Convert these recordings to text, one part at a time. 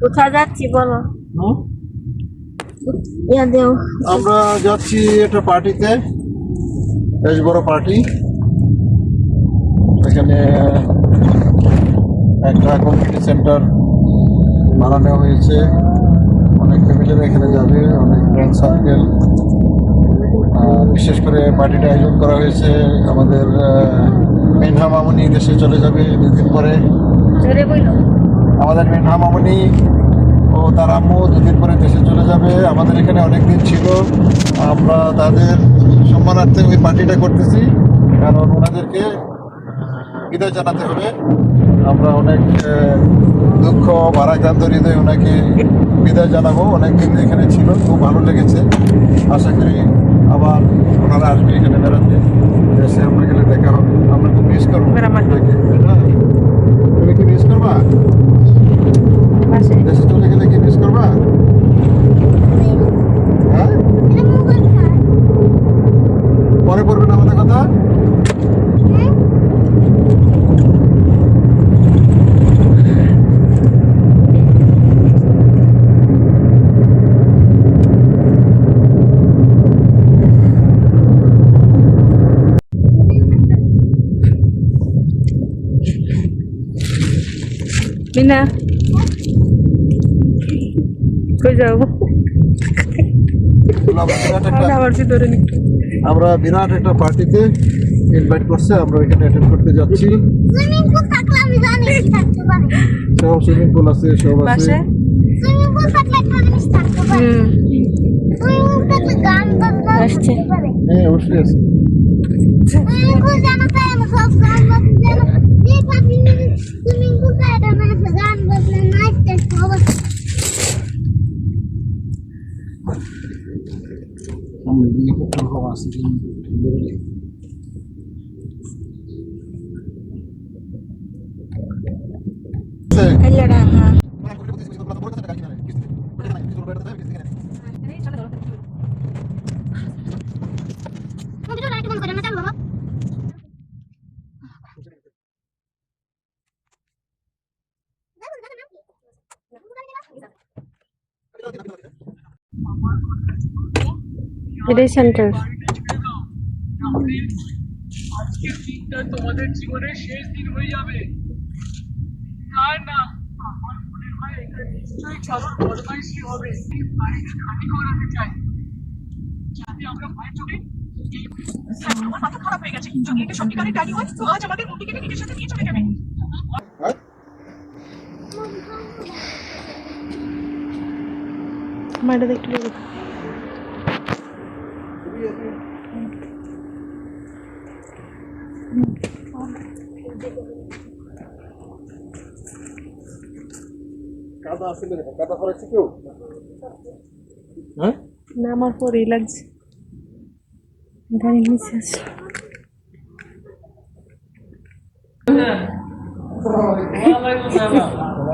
কোথায় যাচ্ছি বলো? আমরা যাচ্ছি একটা পার্টিতে বেশ বড় পার্টি। এখানে একটা কমিউনিটি সেন্টার বানানো হয়েছে। অনেক ফ্যামিলিরা এখানে যাবে অনেক ফ্রেন্ড সার্কেল বিশেষ করে পার্টিটা আয়োজন করা হয়েছে আমাদের মেনহা মামুনি দেশে চলে যাবে দুদিন পরে। আমাদের মেনহা মামুনি ও তার আম্মু দুদিন পরে দেশে চলে যাবে। আমাদের এখানে অনেক দিন ছিল। আমরা তাদের সম্মানার্থে ওই পার্টিটা করতেছি। কারণ ওনাদেরকে বিদায় জানাতে হবে। আমরা অনেক দুঃখ ভারাক্রান্ত হৃদয় ওনাকে বিদায় জানাব। অনেক দিন এখানে ছিল খুব ভালো লেগেছে। আশা করি আবার ওনারা আসবে এখানে বেড়াতে। এসে আমরা গেলে দেখা হবে। আমরা খুব মিস করব? তুমি কি মিস করবা? দেশে চলে গেলে কি মিস করবা? হ্যাঁ? পরে পড়বে না আমাদের কথা? মিনা। কই যাও? আমরা বিরাট একটা পার্টিতে ইনভাইট করছে আমরা ওইখানে অ্যাটেন্ড করতে যাচ্ছি। সব সুইমিং পুল আছে সব আছে। হ্যাঁ অবশ্যই আছে। সুইমিং পুল জানা তাই আমি সব গান বাজনা জানো যে ভাবি সুইমিং পুল টা এটা মানে গান বাজনা নাচতে সব আছে। সামনে দিকে একটু হাওয়া আছে হেলাড়া হ্যাঁ ভিডিওটা একটু বন্ধ করে না চালু বাবা এটাই সেন্টার আমার এটা মাথা খারাপ হয়ে গেছে আমাদের সাথে দেখতে কাদা আছে কাদা করেছে কেউ? হ্যাঁ? না আমার পরেই লাগছে। গাড়ি নিচে আছে আসসালামু আলাইকুম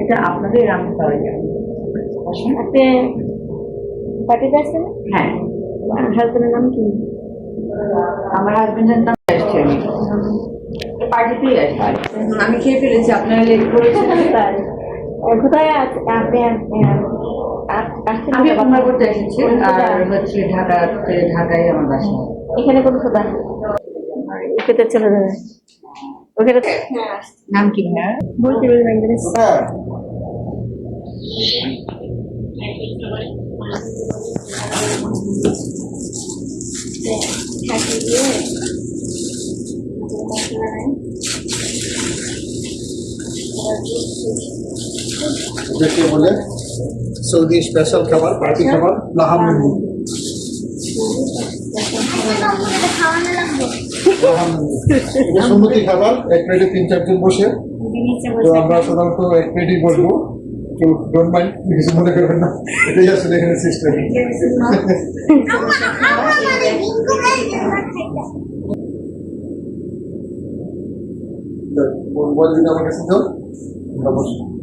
এটা আপনাদের রান্না করা যাবে বসুন। আপনি পার্টিতে আসছেন হ্যাঁ হাজবেন্ডের নাম কি আমার হাজবেন্ডের নাম আসছে আমি পার্টিতেই আসছি আমি খেয়ে ফেলেছি আপনারা লেট করেছেন তাই কোথায় আছে আপনি আমি আপনার করতে এসেছি আর হচ্ছে ঢাকাতে ঢাকায় আমার বাসা। এখানে কোন খোদা ওখানে চলে যাবে। ওখানে নাম কি ভাইয়া বলতে বলবেন ইংলিশ হ্যাঁ দেখে বলে, সৌদি স্পেশাল খাবার পার্টি খাবার খাওয়ানো সুন্নতি খাবার, এক প্লেটে তিন চারজন বসে। তো আমরা সাধারণত এক প্লেটই বসবো। কেউ ডোন্ট মাইন্ড কিছু মনে করবেন না। এটাই আসলে এখানে সিস্টেম আমরা আমরা মানে বিঙ্গো গাইতে বল যদি আমার কাছে দাও আমরা বসবো।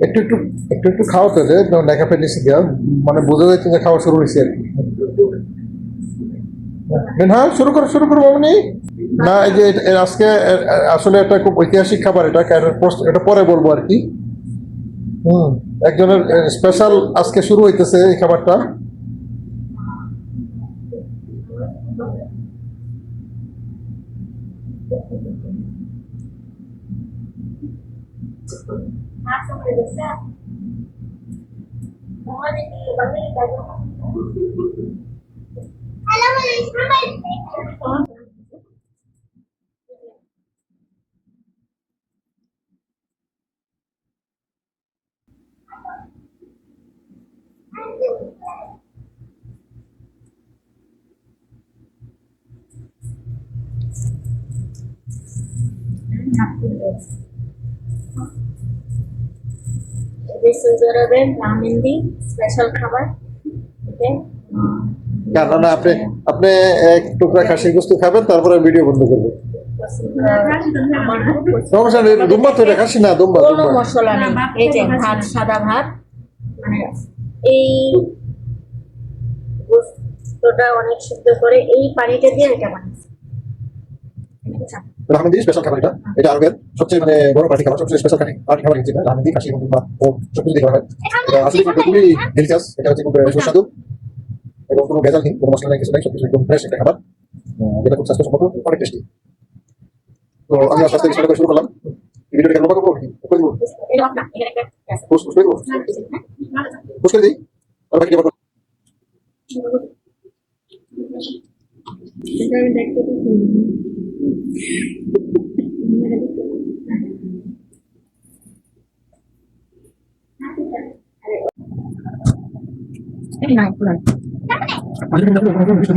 একটু একটু একটু একটু খাও তো যে লেখা ফেলেছি দেওয়া মানে বোঝা যাচ্ছে যে খাওয়া শুরু হয়েছে আর কি। হ্যাঁ শুরু করো শুরু করো মামনি। না এই যে আজকে আসলে একটা খুব ঐতিহাসিক খাবার এটা এটা পরে বলব আর কি। হুম। একজনের স্পেশাল আজকে শুরু হইতেছে এই খাবারটা। Masuk ke desa. Mohon ini bagi kamu. Halo, Assalamualaikum. Thank you. Saudi আরবের রামেন্দি স্পেশাল খাবার। ওকে কেন না আপনি আপনি এক টুকরা খাসির গোস্ত খাবেন তারপরে ভিডিও বন্ধ করবেন আমার খুব পছন্দ। সমস্যা নেই দুম্বা তো খাসি না দুম্বা কোনো মশলা নেই। এই যে ভাত সাদা ভাত মানে এই গোস্তটা অনেক সিদ্ধ করে এই পানিটা দিয়ে এটা বানাচ্ছে। রাহমেদি স্পেশাল খাবার এটা। এটা আরবের সবচেয়ে মানে বড় পার্টি খাবার, সবচেয়ে স্পেশাল পার্টি খাবার হচ্ছে রাহমেদি খাসি এবং দুম্বা ও সব দিয়ে করা হয়। এটা আসলে কিন্তু খুবই ডেলিশাস এটা হচ্ছে খুব সুস্বাদু। এবং কোনো ভেজাল নেই, কোনো মশলা নেই, কিছু নেই, সবকিছু একদম ফ্রেশ একটা খাবার। যেটা খুব স্বাস্থ্যসম্মত, অনেক টেস্টি তো আমি আস্তে আস্তে বিষয়টা শুরু করলাম। ভিডিওটা লম্বা করব করে দেবো? দিই? আর বাকি আবার এই নাই, পুরো নাই। না আমরা তো আই আমরা কনফিউশন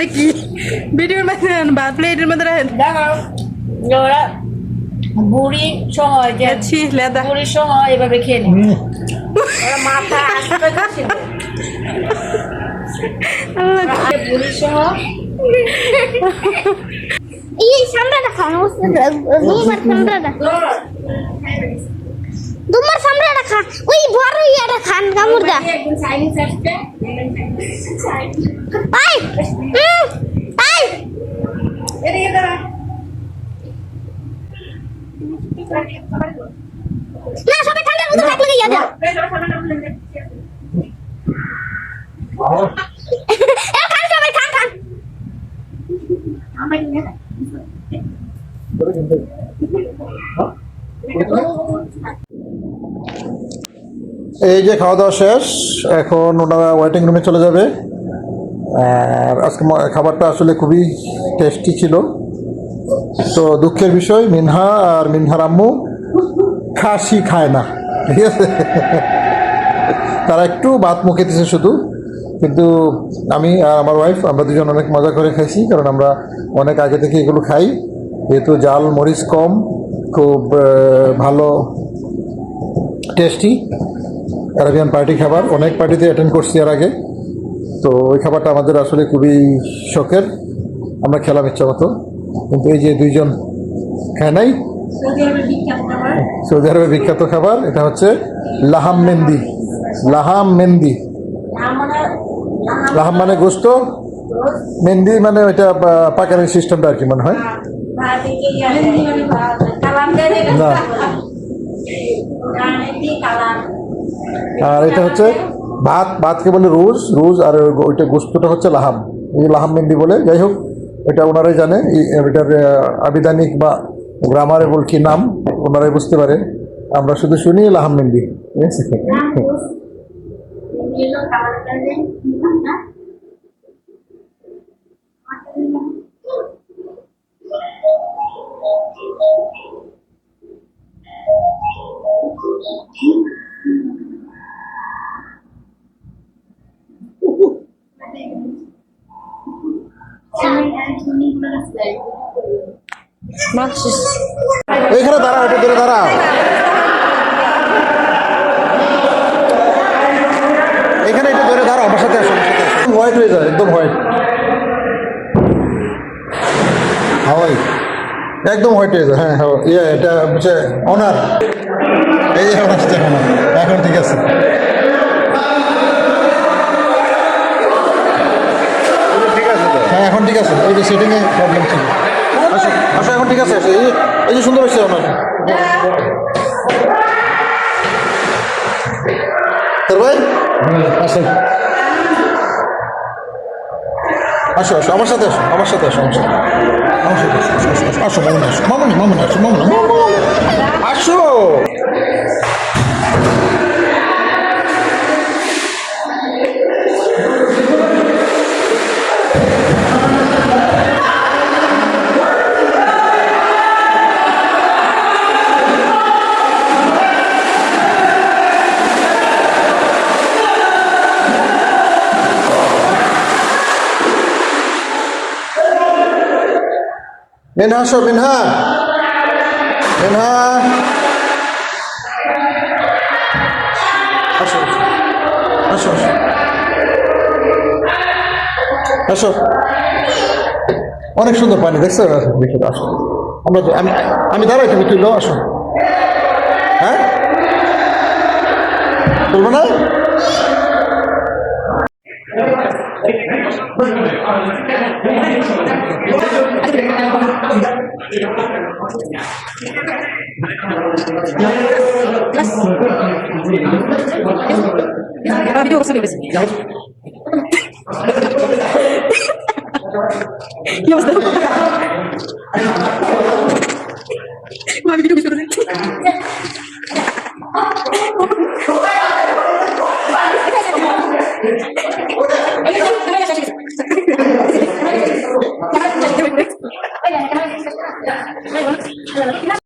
এটা কি ভিডিওর মধ্যে ভাত প্লেটের মধ্যে রাখেন? ওরা বুড়ি সহ যে যাচ্ছি লেদা। বুড়ি সহ এভাবে খেয়ে ওরা মাথা আসতে ছিল বুড়ি সহ এই সামরাটা খান দুমার তোমার সামনে এটা খা ওই বড় ইয়ে এটা খান কামুরদা তাই তাই না সবাই ঠান্ডার মধ্যে থাকলে দাও। এ খান সবে খান খান। আমাই আমার ইয়ে এই যে খাওয়া দাওয়া শেষ, এখন ওনারা ওয়েটিং রুমে চলে যাবে। আর আজকে খাবারটা আসলে খুবই টেস্টি ছিল। তো দুঃখের বিষয়, মিনহা আর মিনহার আম্মু খাসি খায় না, ঠিক আছে? তারা একটু ভাত মুখে দিছে শুধু। কিন্তু আমি আর আমার ওয়াইফ আমরা দুজন অনেক মজা করে খাইছি, কারণ আমরা অনেক আগে থেকে এগুলো খাই। যেহেতু জাল, মরিচ কম, খুব ভালো টেস্টি অ্যারাবিয়ান পার্টি খাবার অনেক পার্টিতে অ্যাটেন্ড করছি এর আগে। তো ওই খাবারটা আমাদের আসলে খুবই শখের। আমরা খেলাম ইচ্ছা মতো। কিন্তু এই যে দুইজন খায় নাই সৌদি আরবের বিখ্যাত খাবার। এটা হচ্ছে লাহাম মেন্দি লাহাম মেন্দি লাহাম মানে গোস্ত মেন্দি মানে ওইটা পাকানোর সিস্টেমটা আর কি মনে হয়। না আর এটা হচ্ছে ভাত, ভাতকে বলে রোজ রোজ আর ওইটা গোস্তটা হচ্ছে লাহাম। এই লাহাম মেন্দি বলে। যাই হোক, এটা ওনারাই জানে। এটার আবিধানিক বা গ্রামারেবল কি নাম, ওনারাই বুঝতে পারে। আমরা শুধু শুনি লাহাম মেন্দি ঠিক আছে? দাঁড়াও এটা ধরে দাঁড়াও এখানে একটু ধরে দাঁড়াও আমার সাথে আসো আমার সাথে আসো হোয়াইট হয়ে যায় একদম হোয়াইট হাওয়াই। একদম হোয়াইট হয়ে যায় হ্যাঁ। হ্যাঁ ইয়ে এটা হচ্ছে অনার এই যে সাথে অনার এখন ঠিক আছে। হ্যাঁ এখন ঠিক আছে। ওই যে সেটিংয়ে প্রবলেম ছিল। আসো আসো এখন ঠিক আছে। আসো এই এই যে সুন্দর হয়েছে আমার। ভাই? আসো আসো আসো আমার সাথে আসো আমার সাথে আসো আমার সাথে। আমার সাথে আসো, আসো, আসো, মামনি আসো মামুনি মামুনি আসো মামুনি। আসো। মিনহা মিনহা। আসো আসো আসো আসো। অনেক সুন্দর পানি, দেখছ? দেখে, আসো। আমরা আমি আমি দাঁড়াই, তুমি তুই আসো। হ্যাঁ? তুলবো না? ভিডিও করতে গেছি কি অবস্থা আমি